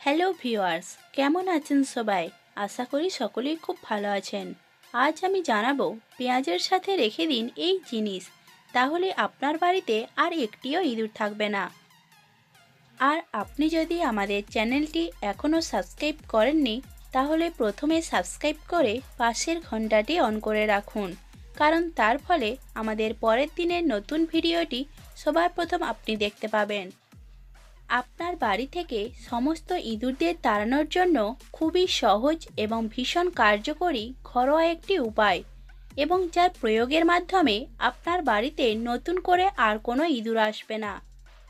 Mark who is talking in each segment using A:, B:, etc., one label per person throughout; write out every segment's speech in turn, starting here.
A: Hello viewers কেমন আছেন সবাই? আশা করি সকলেই খুব ভালো আছেন। আজ আমি জানাব পেঁয়াজের সাথে রেখে দিন এই জিনিস। তাহলে আপনার বাড়িতে আর একটিও ইঁদুর থাকবে না। আর আপনি যদি আমাদের চ্যানেলটি এখনও সাবস্ক্রাইব করেননি, তাহলে প্রথমে সাবস্ক্রাইব করে পাশের ঘন্টাটি অন করে রাখুন। কারণ তার ফলে আমাদের পরের দিনের নতুন ভিডিওটি সবার প্রথম আপনি দেখতে পাবেন। আপনার বাড়ি থেকে সমস্ত ইঁদুরদের তাড়ানোর জন্য খুবই সহজ এবং ভীষণ কার্যকরী ঘরোয়া একটি উপায় এবং যার প্রয়োগের মাধ্যমে আপনার বাড়িতে নতুন করে আর কোনো ইঁদুর আসবে না।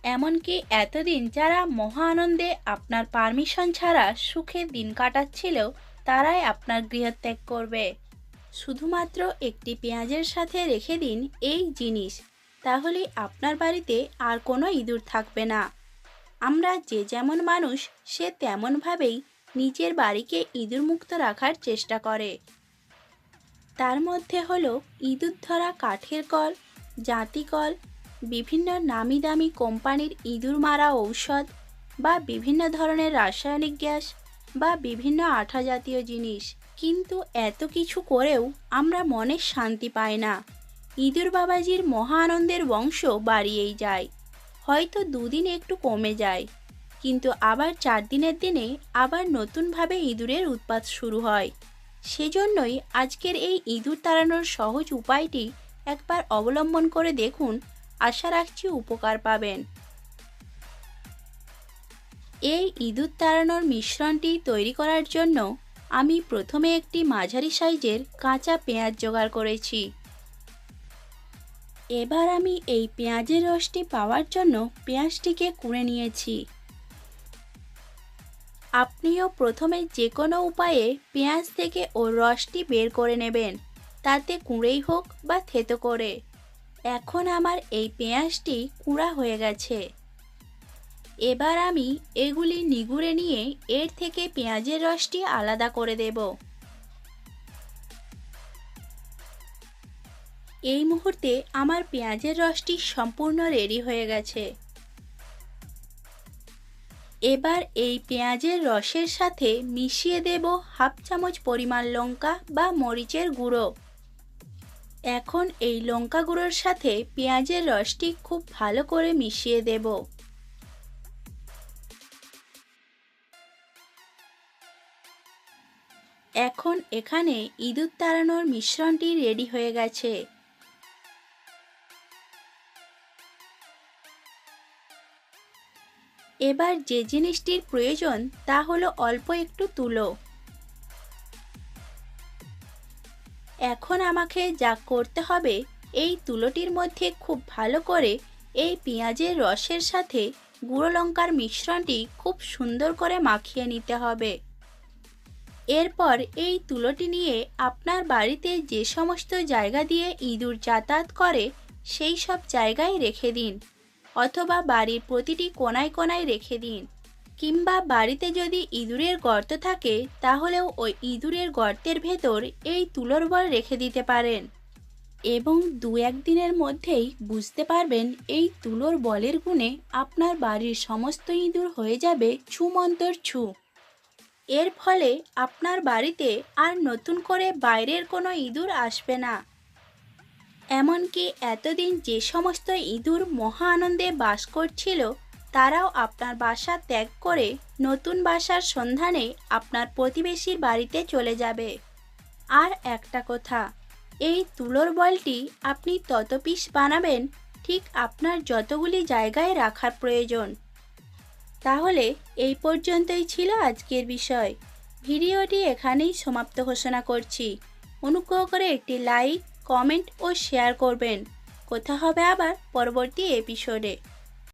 A: এমনকি এতদিন যারা মহা আনন্দে আপনার পারমিশন ছাড়া সুখে দিন কাটাচ্ছিল তারাই আপনার গৃহত্যাগ করবে। শুধুমাত্র একটি পেঁয়াজের সাথে রেখে দিন এই জিনিস, তাহলে আপনার বাড়িতে আর কোনো ইঁদুর থাকবে না। আমরা যে যেমন মানুষ, সে তেমনভাবেই নিজের বাড়িকে ইঁদুর মুক্ত রাখার চেষ্টা করে। তার মধ্যে হলো ইঁদুর ধরা কাঠের কল, জাঁতি কল, বিভিন্ন নামি দামি কোম্পানির ইঁদুর মারা ঔষধ বা বিভিন্ন ধরনের রাসায়নিক গ্যাস বা বিভিন্ন আঠা জাতীয় জিনিস। কিন্তু এত কিছু করেও আমরা মনে শান্তি পাই না। ইঁদুর বাবাজির মহা আনন্দের বংশ বাড়িয়েই যায়। হয়তো দুদিন একটু কমে যায়। কিন্তু আবার চার দিনের দিনে আবার নতুনভাবে ইঁদুরের উৎপাত শুরু হয়। সেজন্যই আজকের এই ইঁদুর তাড়ানোর সহজ উপায়টি একবার অবলম্বন করে দেখুন, আশা রাখছি উপকার পাবেন। এই ইঁদুর তাড়ানোর মিশ্রণটি তৈরি করার জন্য আমি প্রথমে একটি মাঝারি সাইজের কাঁচা পেঁয়াজ জোগাড় করেছি। এবার আমি এই পেঁয়াজের রসটি পাওয়ার জন্য পেঁয়াজটিকে কুড়ে নিয়েছি। আপনিও প্রথমে যে কোনো উপায়ে পেঁয়াজ থেকে ওর রসটি বের করে নেবেন। তাতে কুঁড়েই হোক বা থেতো করে। এখন আমার এই পেঁয়াজটি কুড়া হয়ে গেছে। এবার আমি এগুলি নিগুড়ে নিয়ে এর থেকে পেঁয়াজের রসটি আলাদা করে দেব। এই মুহূর্তে আমার পেঁয়াজের রসটি সম্পূর্ণ রেডি হয়ে গেছে। এবার এই পেঁয়াজের রসের সাথে মিশিয়ে দেব হাফ চামচ পরিমাণ লঙ্কা বা মরিচের গুঁড়ো। এখন এই লঙ্কা গুঁড়োর সাথে পেঁয়াজের রসটি খুব ভালো করে মিশিয়ে দেব। এখন এখানে ইঁদুর তাড়ানোর মিশ্রণটি রেডি হয়ে গেছে। এবার যে জিনিসটির প্রয়োজন তা হলো অল্প একটু তুলো। এখন আমাকে যা করতে হবে, এই তুলোটির মধ্যে খুব ভালো করে এই পেঁয়াজের রসের সাথে গুঁড়ো লঙ্কার মিশ্রণটি খুব সুন্দর করে মাখিয়ে নিতে হবে। এরপর এই তুলোটি নিয়ে আপনার বাড়িতে যে সমস্ত জায়গা দিয়ে ইঁদুর যাতায়াত করে, সেই সব জায়গায় রেখে দিন। অথবা বাড়ির প্রতিটি কোনায় কোনায় রেখে দিন। কিংবা বাড়িতে যদি ইঁদুরের গর্ত থাকে, তাহলেও ওই ইঁদুরের গর্তের ভেতর এই তুলোর বল রেখে দিতে পারেন। এবং দু একদিনের মধ্যেই বুঝতে পারবেন এই তুলোর বলের গুণে আপনার বাড়ির সমস্ত ইঁদুর হয়ে যাবে ছুমন্তর ছু। এর ফলে আপনার বাড়িতে আর নতুন করে বাইরের কোনো ইঁদুর আসবে না। এমনকি এতদিন যে সমস্ত ইঁদুর মহা আনন্দে বাস করছিল, তারাও আপনার বাসা ত্যাগ করে নতুন বাসার সন্ধানে আপনার প্রতিবেশীর বাড়িতে চলে যাবে। আর একটা কথা, এই তুলোর বলটি আপনি তত পিস বানাবেন, ঠিক আপনার যতগুলি জায়গায় রাখার প্রয়োজন। তাহলে এই পর্যন্তই ছিল আজকের বিষয়। ভিডিওটি এখানেই সমাপ্ত ঘোষণা করছি। অনুগ্রহ করে একটি লাইক কমেন্ট ও শেয়ার করবেন। কথা হবে আবার পরবর্তী এপিসোডে।